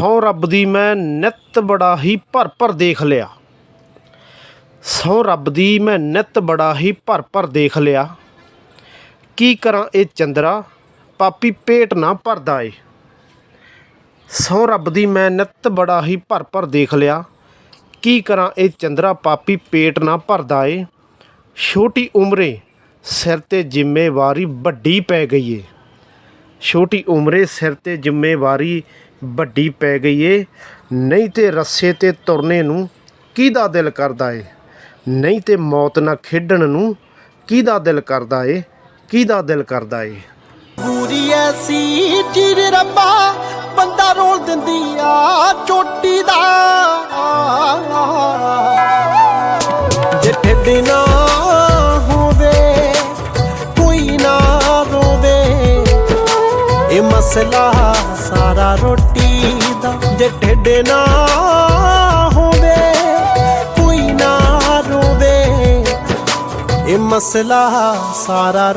ਸਹੁੰ ਰੱਬ ਦੀ ਮੈਂ ਨਿੱਤ ਬੜਾ ਹੀ ਭਰ ਭਰ ਦੇਖ ਲਿਆ। ਸਹੁੰ ਰੱਬ ਦੀ ਮੈਂ ਨਿੱਤ ਬੜਾ ਹੀ ਭਰ ਭਰ ਦੇਖ ਲਿਆ। ਕੀ ਕਰਾਂ ਇਹ ਚੰਦਰਾ? ਪਾਪੀ ਪੇਟ ਨਾ ਭਰਦਾ ਏ। ਸਹੁੰ ਰੱਬ ਦੀ ਮੈਂ ਨਿੱਤ ਬੜਾ ਹੀ ਭਰ ਭਰ ਦੇਖ ਲਿਆ। ਕੀ ਕਰਾਂ ਇਹ ਚੰਦਰਾ? ਪਾਪੀ ਪੇਟ ਨਾ ਭਰਦਾ ਏ। ਛੋਟੀ ਉਮਰੇ ਸਿਰ ਤੇ ਜ਼ਿੰਮੇਵਾਰੀ ਵੱਡੀ ਪੈ ਗਈ ਏ। ਛੋਟੀ ਉਮਰੇ ਸਿਰ ਤੇ ਜ਼ਿੰਮੇਵਾਰੀ ਵੱਡੀ ਪੈ ਗਈ ਏ। ਨਹੀਂ ਤੇ ਰੱਸੇ ਤੇ ਤੁਰਨੇ ਨੂੰ ਕਿਹਦਾ ਦਿਲ ਕਰਦਾ ਏ? ਨਹੀਂ ਤੇ ਮੌਤ ਨਾਲ ਖੇਡਣ ਨੂੰ ਕਿਹਦਾ ਦਿਲ ਕਰਦਾ ਏ? ਕਿਹਦਾ ਦਿਲ ਕਰਦਾ ਏ? ਪੂਰੀ ਐਸੀ ਚੀਰ ਰੱਬਾ, ਬੰਦਾ ਰੋਲ ਦਿੰਦੀ ਆ ਚੋਟੀ ਦਾ। ਜੇ ਢਿੱਡ ਨਾ ਇਹ ਮਸਲਾ ਸਾਰਾ ਰੋਟੀ ਦਾ। ਜੇ ਢਿੱਡ ਨਾ ਹੋਵੇ, ਕੋਈ ਨਾ ਰੋਵੇ। ਇਹ ਮਸਲਾ ਸਾਰਾ